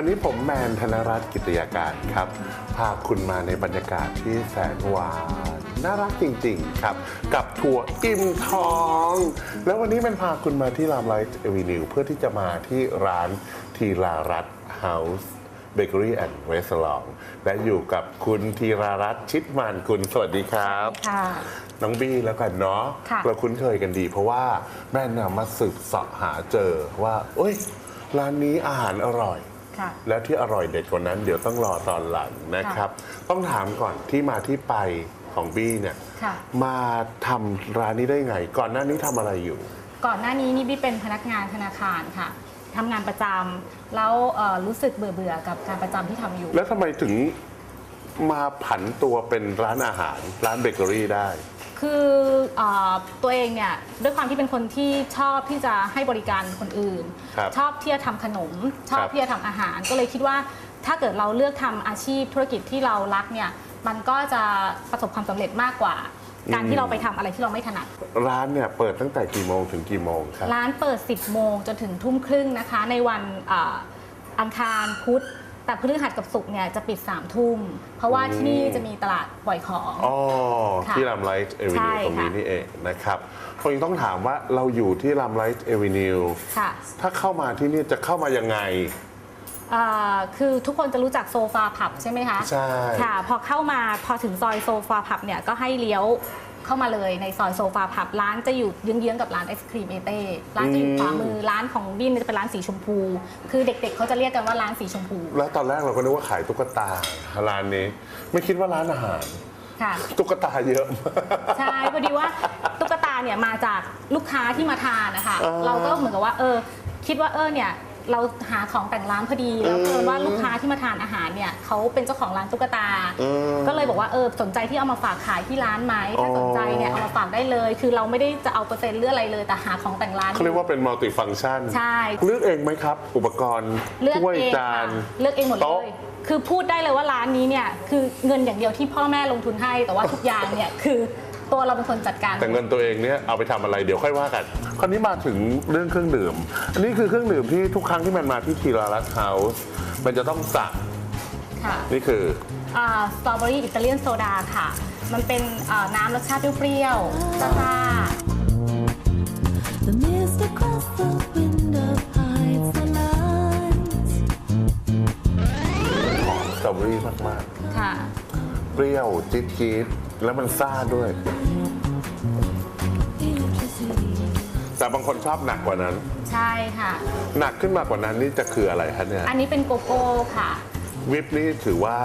วันนี้ผมแมนธนรัตน์กิตยาการครับ พาคุณมาในบรรยากาศที่แสนหวานน่ารักจริงๆครับ กับทัวร์อิ่มท้อง แล้ววันนี้มันพาคุณมาที่รามไลท์เอวินิวเพื่อที่จะมาที่ร้านทีรารัตเฮาส์เบเกอรี่แอนด์เรสลองและอยู่กับคุณธีรารัตน์ชิดมันคุณ สวัสดีครับค่ะน้องบี้แล้วกันเนาะค่ะเราคุ้นเคยกันดี เพราะว่าแม่นำมาสืบเสาะหาเจอว่าเอ้ยร้านนี้อาหารอร่อย ค่ะแล้วที่อร่อยเด็ดกว่านั้น เดี๋ยวต้องรอตอนหลังนะครับ ต้องถามก่อนที่มาที่ไปของบี้เนี่ยค่ะ มาทำร้านนี้ได้ไง ก่อนหน้านี้ทำอะไรอยู่ ก่อนหน้านี้นี่บี้เป็นพนักงานธนาคารค่ะทำงานประจำแล้วเอ่อรู้สึกเบื่อเบื่อๆกับการประจำที่ทำอยู่ แล้วทำไมถึงมาผันตัวเป็นร้านอาหาร ร้านเบเกอรี่ได้ คือเออตัวเองเนี่ยด้วยความที่เป็นคนที่ชอบที่จะให้บริการคนอื่น ครับชอบที่จะทำขนม ชอบครับที่จะทำอาหาร ก็เลยคิดว่าถ้าเกิดเราเลือกทำอาชีพธุรกิจที่เรารักเนี่ยมันก็จะประสบความสำเร็จมากกว่า การที่เราไปทำอะไรที่เราไม่ถนัด ร้านเนี่ยเปิดตั้งแต่กี่โมงถึงกี่โมงครับ ร้านเปิด 10 โมงจนถึงทุ่มครึ่งนะคะ ในวันเอ่ออังคารพุธ แต่พฤหัสกับศุกร์เนี่ยจะปิด3ทุ่ม เพราะว่าที่นี่จะมีตลาดปล่อยของ อ๋อ ค่ะที่รามไลท์เอวิใช่นิวตรงนี้ค่ะ นี่เองนะครับคนต้องถามว่าเราอยู่ที่รามไลท์เอวินิวค่ะถ้าเข้ามาที่นี่จะเข้ามายังไง เอ่อคือทุกคนจะรู้จักโซฟาผับใช่ไหมคะใช่ค่ะ พอเข้ามาพอถึงซอยโซฟาผับเนี่ยก็ให้เลี้ยว เข้ามาเลยในซอยโซฟาผับร้านจะอยู่เยื้องๆกับร้านไอศครีมเอเต้ร้านจะอยู่ขวามือร้านของบินจะเป็นร้านสีชมพู คือเด็กๆเขาจะเรียกกันว่าร้านสีชมพู แล้วตอนแรกเราก็นึกว่าขายตุ๊กตาร้านนี้ ไม่คิดว่าร้านอาหารค่ะตุ๊กตาเยอะมากใช่พอดีว่าตุ๊กตาเนี่ยมาจากลูกค้าที่มาทานนะคะอ่าเราก็เหมือนกับว่าเออคิดว่าเออเนี่ย เราหาของแต่งร้านพอดี แล้วอืมเพิ่ว่าลูกค้าที่มาทานอาหารเนี่ยเขาเป็นเจ้าของร้านตุ๊กตาอืมก็เลยบอกว่าเออสนใจที่เอามาฝากขายที่ร้านไหมถ้าอ๋อสนใจเนี่ยเอามาฝากได้เลย คือเราไม่ได้จะเอาเปอร์เซ็นต์เรื่องอะไรเลยแต่หาของแต่งร้านเขาเรียกว่าเป็นมัลติฟัง c t ชันใช่เลือกเองไหมครับ อุปกรณ์เลือกถ้วยเองจาค่ะนเลือกเองหมดเลโต๊ะยคือพูดได้เลยว่าร้านนี้เนี่ยคือเงินอย่างเดียวที่พ่อแม่ลงทุนให้แต่ว่าทุกอย่างเนี่ยคือ ตัวเราเป็นคนจัดการ แต่เงินตัวเองเนี่ยเอาไปทำอะไรเดี๋ยวค่อยว่ากัน คราวนี้มาถึงเรื่องเครื่องดื่ม อันนี้คือเครื่องดื่มที่ทุกครั้งที่มันมาที่ทีรารัสเฮาส์มันจะต้องสั่งค่ะนี่คือ สตรอเบอรี่อิตาเลียนโซดาค่ะ มันเป็นเอ่อน้ำรสชาติเปรี้ยวๆซ่า The mist across the window hides the lines. หอมสตรอเบอรี่มากๆค่ะๆเปรี้ยวจี๊ดจี๊ดๆแล้วมันซ่าด้วย Electricity. แต่บางคนชอบหนักกว่านั้น ใช่ค่ะ หนักขึ้นมากกว่านั้นนี่จะคืออะไรคะเนี่ยอันนี้เป็นโกโก้ค่ะ วิปนี่ถือว่า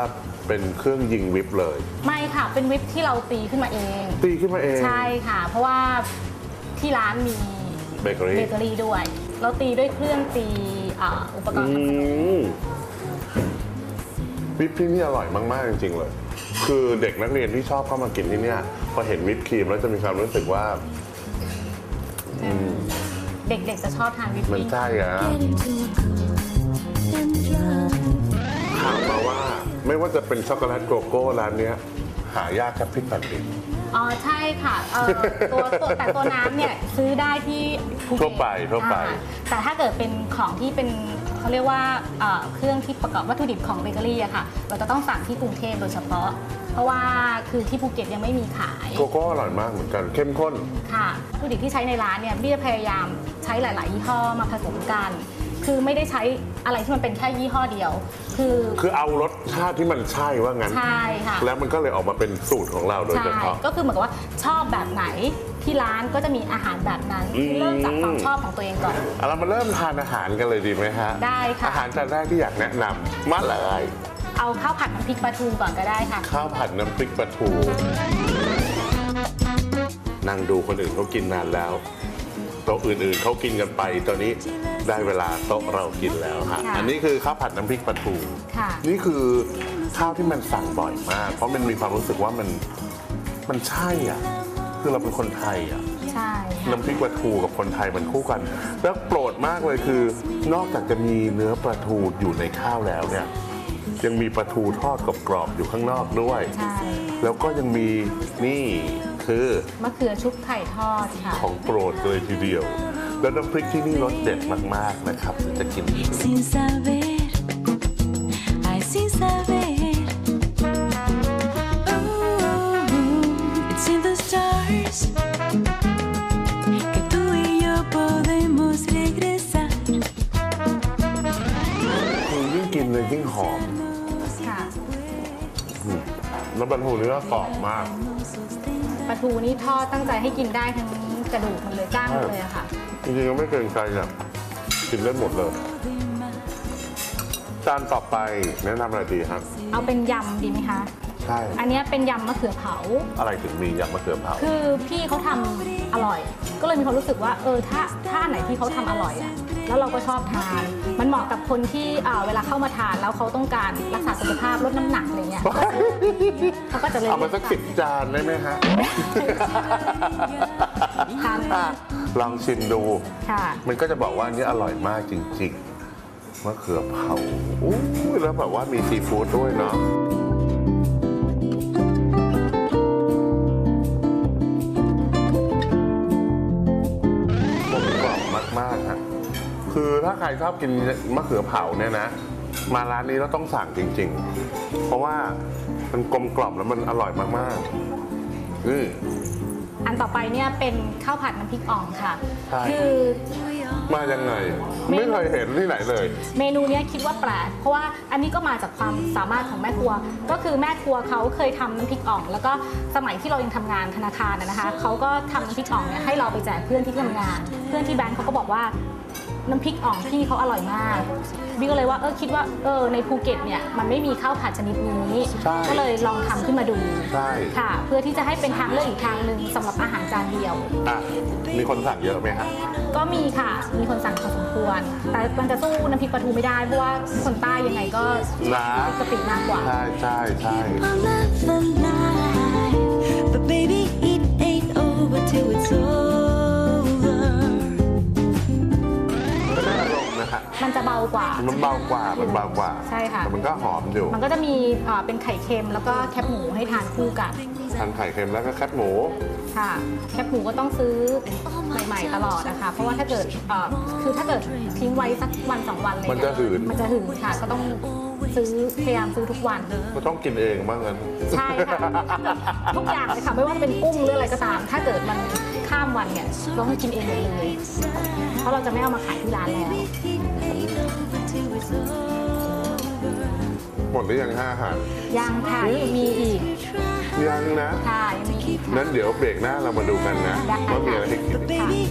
เป็นเครื่องยิงวิปเลย ไม่ค่ะเป็นวิปที่เราตีขึ้นมาเอง ตีขึ้นมาเองใช่ค่ะ เพราะว่าที่ร้านมีเบเกอรี่เบเกอรี่ด้วย เราตีด้วยเครื่องตีอ่าอุปกรอืณ์ทำขนมมวิปที่นี่อร่อยมาก ๆ จริง ๆ เลย คือเด็กนักเรียนที่ชอบเข้ามากินที่เนี่ยพอเห็นวิปครีมแล้วจะมีความรู้สึกว่า เด็กๆจะชอบทานวิปมันปิ้งใช่อะ Get into a car and drive. ถามมาว่าไม่ว่าจะเป็นช็อกโกแลตโกโก้ร้านเนี้ย หายากแค่พริกแผ่นดิน อ๋อใช่ค่ะเอ่อตัวตัวแต่ตัวน้ำเนี่ยซื้อได้ที่ภูเก็ตทั่วไปทั่วไป อ่าแต่ถ้าเกิดเป็นของที่เป็น เขาเรียกว่าเอ่อเครื่องที่ประกอบวัตถุดิบของเบเกอรี่อะค่ะ เราจะต้องสั่งที่กรุงเทพโดยเฉพาะ เพราะว่าคือที่ภูเก็ตยังไม่มีขาย โกโก้อร่อยมากเหมือนกันเข้มข้น ค่ะวัตถุดิบที่ใช้ในร้านเนี่ยเบี้ยพยายามใช้หลาย ๆ ยี่ห้อมาผสมกัน คือไม่ได้ใช้อะไรที่มันเป็นแค่ยี่ห้อเดียว คือคือเอารสชาติที่มันใช่ว่างั้น ใช่ค่ะ แล้วมันก็เลยออกมาเป็นสูตรของเราโดยใช่เฉพาะ ก็คือเหมือนกับว่าชอบแบบไหนที่ร้านก็จะมีอาหารแบบนั้นคือเริ่มจากความชอบของตัวเองก่อน เอาเรามาเริ่มทานอาหารกันเลยดีไหมฮะได้ค่ะ อาหารจานแรกที่อยากแนะนำมาเลยเอาข้าวผัดน้ำพริกปลาทูก่อนก็ได้ค่ะ ข้าวผัดน้ำพริกปลาทูนั่งดูคนอื่นเขากินนานแล้ว โต๊ะอื่นๆเขากินกันไป ตอนนี้ได้เวลาโต๊ะเรากินแล้วฮะค่ะอันนี้คือข้าวผัดน้ำพริกปลาทูค่ะ นี่คือข้าวที่มันสั่งบ่อยมาก เพราะมันมีความรู้สึกว่ามันมันใช่อะคือเราเป็นคนไทยอะ ใช่ค่ะ น้ำพริกปลาทูกับคนไทยมันคู่กัน แล้วโปรดมากเลยคือ นอกจากจะมีเนื้อปลาทูอยู่ในข้าวแล้วเนี่ย ยังมีปลาทูทอดกรอบๆอยู่ข้างนอกด้วย ใช่ แล้วก็ยังมีนี่ คือมะเขือชุบไข่ทอดค่ะของโปรดเลยทีเดียว แล้วน้ำพริกที่นี่รสเด็ดมากๆนะครับเดี๋จะกินคือยิ่งกินยยิ่งหอมค่ะ แล้วบรรทุเนื้อกรอบมาก ปลาทูนี่ทอดตั้งใจให้กินได้ทั้งกระดูกมันเลยกล้างมันเลยอะค่ะ จริงๆก็ไม่เกรงใจอะกินได้หมดเลย จานต่อไปแนะนำอะไรดีครับ เอาเป็นยำดีไหมคะ ใช่ อันเนี้ยเป็นยำมะเขือเผา อะไรถึงมียำมะเขือเผา คือพี่เขาทำอร่อย ก็เลยมีความรู้สึกว่าเออถ้าถ้าอันไหนที่เขาทำอร่อยอะแล้วเราก็ชอบทาน มันเหมาะกับคนที่เอ่อเวลาเข้ามาทานแล้วเขาต้องการรักษาสุขภาพลดน้ำหนักอะไรเงี้ยเขาก็จะเลยเอามาสักสิบจานได้ไหมฮะ ทานอะลองชิมดู ค่ะ มันก็จะบอกว่าอันนี้อร่อยมากจริงๆมะเขือเผาอู้ยแล้วแบบว่ามีซีฟู้ดด้วยเนาะ คือถ้าใครชอบกินมะเขือเผาเนี่ยนะ มาร้านนี้เราต้องสั่งจริง ๆ เพราะว่ามันกลมกล่อมแล้วมันอร่อยมากๆอืออันต่อไปเนี่ยเป็นข้าวผัดน้ำพริกอ่องค่ะใช่คือมายังไง ไม่เคยเห็นที่ไหนเลย เมนูเนี้ยคิดว่าแปลกเพราะว่าอันนี้ก็มาจากความสามารถของแม่ครัว ก็คือแม่ครัวเขาเคยทำน้ำพริกอ่อง แล้วก็สมัยที่เรายังทำงานธนาคารนะนะคะเขาก็ทำน้ำพริกอ่องเนี่ยให้เราไปแจกเพื่อนที่ทำงาน เพื่อนที่แบงก์เขาก็บอกว่า น้ำพริกอ่องพี่เขาอร่อยมากบิ๊กก็เลยว่าเออคิดว่าเออในภูเก็ตเนี่ยมันไม่มีข้าวผัดชนิดนี้ ใช่ก็เลยลองทำขึ้นมาดูใช่ ค่ะ เพื่อที่จะให้เป็นทางเลือกอีกทางหนึ่งสำหรับอาหารจานเดียว อะมีคนสั่งเยอะไหมฮะ ก็มีค่ะ มีคนสั่งพอสมควร แต่มันจะสู้น้ำพริกปลาทูไม่ได้ เพราะว่าคนใต้ยังไงก็นะ กะปิมากกว่า ใช่ใช่ใช่ My love มณ์นะฮะมันจะเบากว่า มันเบากว่ามันเบากว่าใช่ค่ะ แต่มันก็หอมอยู่มันก็จะมีเอ่อเป็นไข่เค็มแล้วก็แคบหมูให้ทานคู่กัน ทานไข่เค็มแล้วก็แคบหมู ค่ะแคบหมูก็ต้องซื้อใหม่ๆตลอดนะคะ เพราะว่าถ้าเกิดเอ่อคือถ้าเกิดทิ้งไว้สักวันสองวันเลยมันจะหืน มันจะหืนค่ะ ก็ต้อง ซื้อพยายามซื้อทุกวัน ก็ต้องกินเองบ้างงั้นใช่ค่ะทุกอย่างเลยค่ะไม่ว่าเป็นกุ้งหรืออะไรก็ตาม ถ้าเกิดมันข้ามวันเนี่ยเราต้องกินเองหมดเลยเพราะเราจะไม่เอามาขายที่ร้านแล้วหมดหรือยังห้าอาหารยังค่ะมีอีกยังนะค่ะยังมีอีกค่ะนั้นเดี๋ยวเบรกหน้าเรามาดูกันนะได้ว่ามีอะไรให้กิน But baby